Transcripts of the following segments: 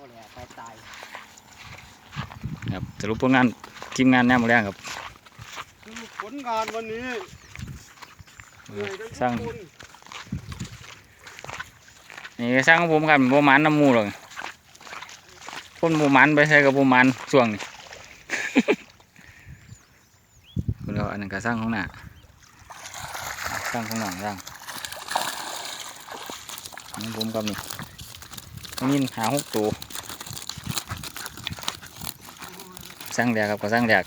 ก็แหละตายตายครับสรุปผลงานทีมงานแนมแรงครับสรุปผลงานวันนี้เหนื่อยกันทุกสร้างคนนี่ก็สร้างของผมครับโบมันน้ำหมูหรอกคนโบมันไปใช้กับโบมันช่วงนี้คุณเราอันนั้นก็สร้างของหน้าสร้างของหลังสร้างของผมกับนี่นี่หาหกตัว สร้างแดกครับก็สร้างแดก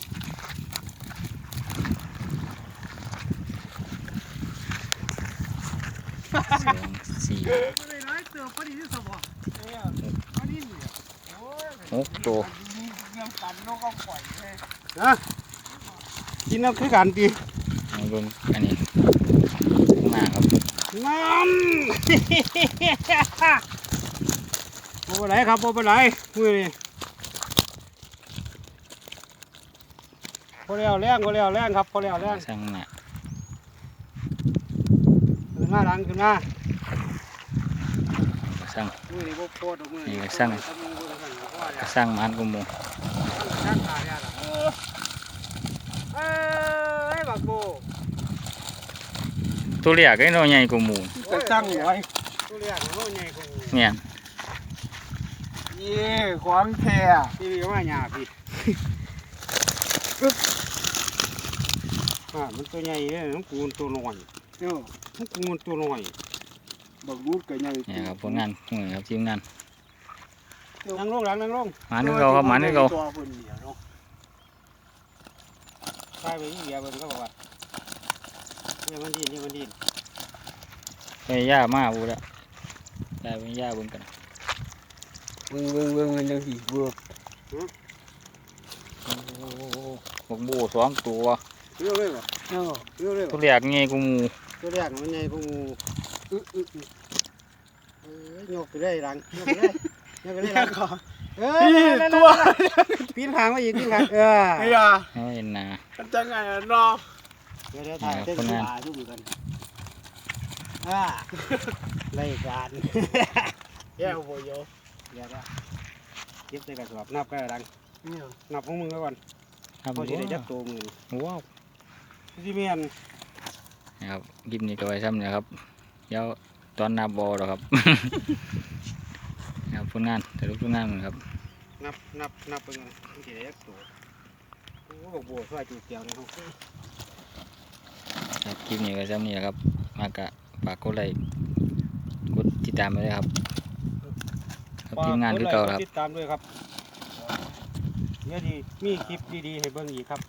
สองสี่ไม่ได้ร้ายเติมพอดีที่สุดว่ะเนี่ยพอดีเนี่ยโอ้ยหกตัวยังปั่นนกก็ปล่อยเลยนะกินน้ำคือกันดีมาเบิ่งอันนี้ข้างหน้าครับนั่นโอ้ไปไหนครับโอ้ไปไหนมือนี่ อแล้วแรงพอแล้วแรงครับพอแล้วแรงสร้างหน้าขึ้นมาดังขึ้นมาก็สร้างมือนี่พวกโคตรมือนี่ก็สั่งก็สร้างมันกุโมสั่งขาเนี่ยล่ะเอ้ยบักโบตัวเรียกไอ้น้อยใหญ่กว่าหมูจะสั่งไว้ตัวเรียกโน่นใหญ่กว่าเนี่ยเย่ความแท้ที่นี่ว่าหยาพี่ อ่ามันตัวใหญ่เนี่ยมันกูมันตัวน้อยเออมันกูมันตัวน้อยบักรูดก็ใหญ่เนี่ยครับผลงานของนี่ครับทีมงานนั่งลงหลังนั่งลงมันนี่เขาครับมันนี่เขาตัวเพิ่นเนี่ยเนาะใช่ไปอีเดียเพิ่นก็บอกว่าเนี่ยมันดินนี่มันดินไปย่ามาบูแล้วได้ไปย่าเบิ่งกันเบิ่งเบิ่งเบิ่งมันจังสิเบิ่งโอ้โหบกบูสองตัว เยอะเลยบ่เออเยอะเลยบ่ตัวเรียกใหญ่กว่าหมูตัวแรกมันใหญ่กว่าหมู่อึอึอึเอ้ยยกไปได้หลังยกไปได้ยกไปได้หลังเอ้ยตัวปีนหางมาอีกปีนหางเออไอ้ยาเฮ้ยนะ มันจะไงอะเนาะเดี๋ยวเดี๋ยวถ่ายเต้นคนนั้นตาชุ่มกันอ่าได้การแย่โวยโยเดี๋ยวก็เก็บใส่กระสอบนับก็ได้ดังเนี่ยนับของมึงไว้ก่อนครับเขาจะได้จับตัวมึงว้าว ที่เมียนนะครับคลิปนี้ก็ไว้ซ้ำเนี่ยครับเดี๋ยวตอนนับบอแล้วครับ นะครับผลงานแต่ลูกผลงานมันครับ นับนับนับไปกันมันจะได้จับตัวโอ้โหโบสวยจุดเดียวนะครับครับคลิปนี้ก็ซ้ำนี่ครับ มากะฝากกดไลค์กดติดตามไปเลยครับครับทีมงานคือเก่าครับติดตามด้วยครับเดี๋ยวดีมีคลิปดีๆให้เบิ่งอีกครับ